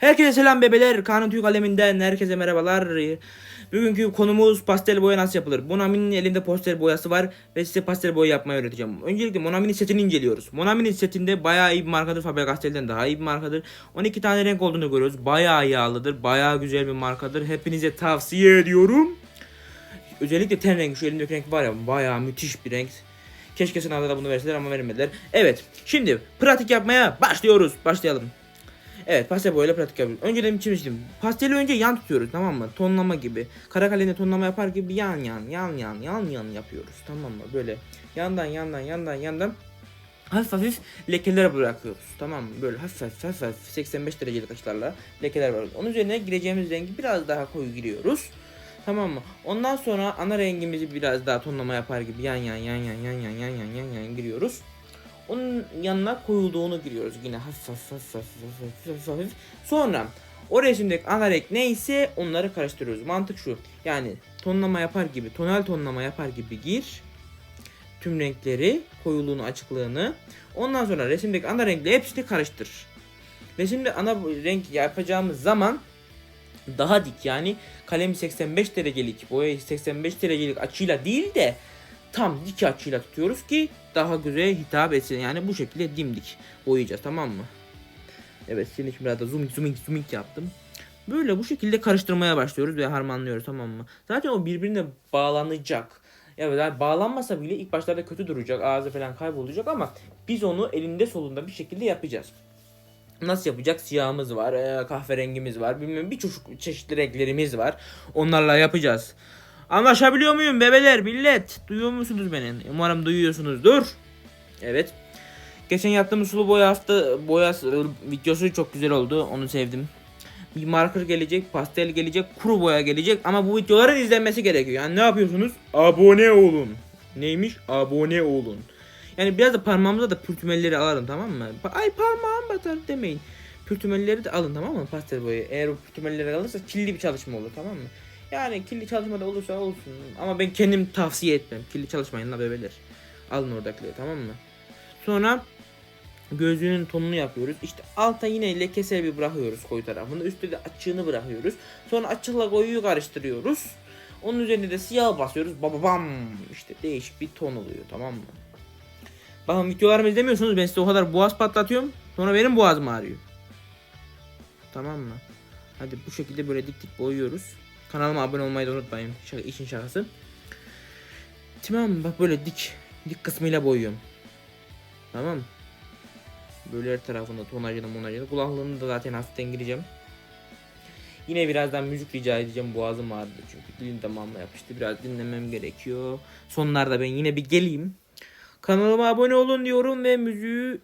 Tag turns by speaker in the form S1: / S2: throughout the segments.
S1: Herkese selam bebeler. Kanun Türk aleminden herkese merhabalar. Bugünkü konumuz pastel boya nasıl yapılır. Monami'nin elinde pastel boyası var ve size pastel boya yapmayı öğreteceğim. Öncelikle Monami'nin setini inceliyoruz. Monami'nin setinde bayağı iyi bir markadır. Faber-Castell'den daha iyi bir markadır. 12 tane renk olduğunu görüyoruz. Bayağı yağlıdır. Bayağı güzel bir markadır. Hepinize tavsiye ediyorum. Özellikle ten rengi şu elimdeki renk var ya bayağı müthiş bir renk. Keşke sınavda da bunu verseler ama vermediler. Evet şimdi pratik yapmaya başlıyoruz. Başlayalım. Evet pastel boyayla pratik yapıyoruz. Önceden çizmiştim. Pasteli önce yan tutuyoruz tamam mı? Tonlama gibi. Kara kalemle tonlama yapar gibi yan yan yan yan yan yan yapıyoruz. Tamam mı? Böyle yandan yandan yandan yandan hafif hafif lekeler bırakıyoruz. Tamam mı? Böyle hafif hafif hafif, hafif 85 derecelik açılarla lekeler var. Onun üzerine gireceğimiz rengi biraz daha koyu giriyoruz. Tamam mı? Ondan sonra ana rengimizi biraz daha tonlama yapar gibi yan yan yan yan yan yan yan yan yan yan giriyoruz. Onun yanına koyulduğunu giriyoruz yine hafif hafif hafif hafif, hafif. Sonra o resimdeki ana renk neyse onları karıştırıyoruz. Mantık şu. Yani tonlama yapar gibi, tonal tonlama yapar gibi gir. Tüm renkleri, koyuluğunu, açıklığını. Ondan sonra resimdeki ana renkle hepsini karıştır. Resimde ana renk yapacağımız zaman daha dik yani kalemi 85 derecelik boyayı 85 derecelik açıyla değil de tam dik açıyla tutuyoruz ki daha güzel hitap etsin. Yani bu şekilde dimdik boyayacağız tamam mı? Evet senin için biraz da zooming zooming zooming yaptım. Böyle bu şekilde karıştırmaya başlıyoruz ve harmanlıyoruz tamam mı? Zaten o birbirine bağlanacak. Evet yani bağlanmasa bile ilk başlarda kötü duracak. Ağzı falan kaybolacak ama biz onu elinde solunda bir şekilde yapacağız. Nasıl yapacak? Siyahımız var, e, kahverengimiz var, bilmem bir çeşit renklerimiz var. Onlarla yapacağız. Anlaşabiliyor muyum bebeler, millet? Duyuyor musunuz beni? Umarım duyuyorsunuzdur. Evet. Geçen yaptığımız sulu boya hafta boya videosu çok güzel oldu. Onu sevdim. Bir marker gelecek, pastel gelecek, kuru boya gelecek ama bu videoların izlenmesi gerekiyor. Yani ne yapıyorsunuz? Abone olun. Neymiş? Abone olun. Yani biraz da parmağımıza da pürtümelleri alalım tamam mı? Ay parmağım batar demeyin. Pürtümelleri de alın tamam mı pastel boyayı. Eğer o pürtümelleri alırsa kirli bir çalışma olur tamam mı? Yani kirli çalışma da olursa olsun. Ama ben kendim tavsiye etmem. Kirli çalışmayın bebeler. Alın oradakileri tamam mı? Sonra gözlüğünün tonunu yapıyoruz. İşte alta yine lekesel bir bırakıyoruz koyu tarafını. Üstte de açığını bırakıyoruz. Sonra açıkla koyuyu karıştırıyoruz. Onun üzerine de siyah basıyoruz. Baba bam. İşte değişik bir ton oluyor tamam mı? Bakın videolarımı izlemiyorsunuz ben size o kadar boğaz patlatıyorum. Sonra benim boğazım ağrıyor. Tamam mı? Hadi bu şekilde böyle dik dik boyuyoruz. Kanalıma abone olmayı da unutmayın. Şaka, işin şakası. Tamam? Bak böyle dik dik kısmıyla boyuyorum. Tamam? Böyle her tarafında tonajını monajını. Kulaklığını da zaten hafiften gireceğim. Yine birazdan müzik rica edeceğim. Boğazım ağrıdı çünkü dilim damağıma yapıştı. Biraz dinlemem gerekiyor. Sonlarda ben yine bir geleyim. Kanalıma abone olun diyorum ve müziği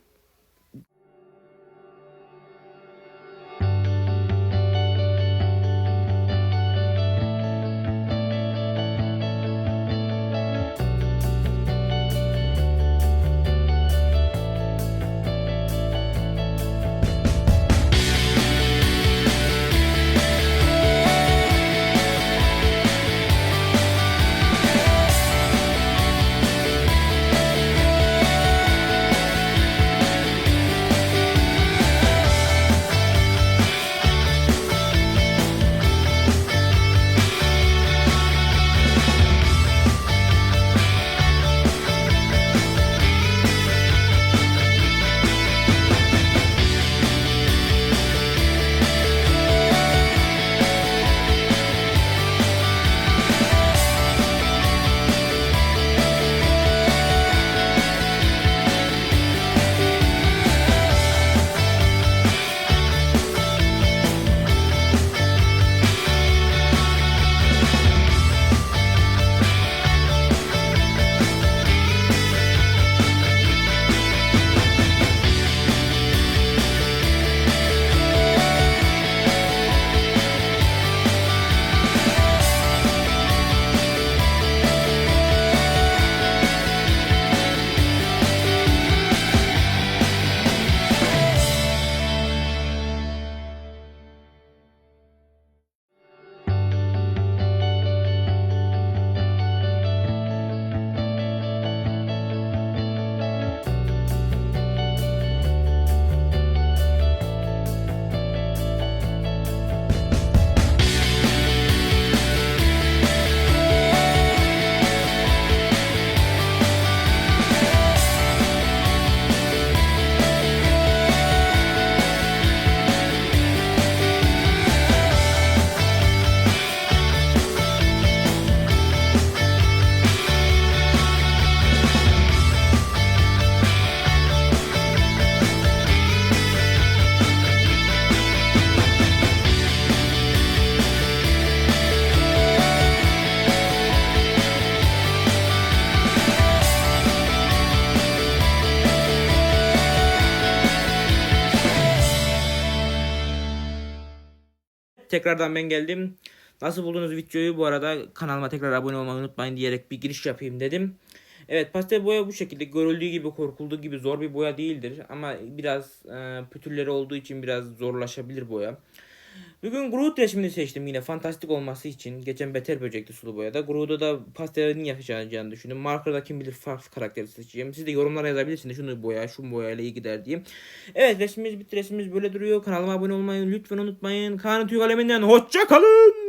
S1: tekrardan ben geldim. Nasıl buldunuz videoyu? Bu arada kanalıma tekrar abone olmayı unutmayın diyerek bir giriş yapayım dedim. Evet pastel boya bu şekilde görüldüğü gibi korkulduğu gibi zor bir boya değildir. Ama biraz e, pütürleri olduğu için biraz zorlaşabilir boya. Bugün Groot resmini seçtim yine fantastik olması için. Geçen Beter Böcek'ti sulu boyada. Groot'u da pastelin yakışacağını düşündüm. Marker'da kim bilir farklı karakteri seçeceğim. Siz de yorumlara yazabilirsiniz. Şunu boya, şu boyayla iyi gider diye. Evet resmimiz bitti. Resmimiz böyle duruyor. Kanalıma abone olmayı lütfen unutmayın. Kaan Tüy Kaleminden hoşça kalın.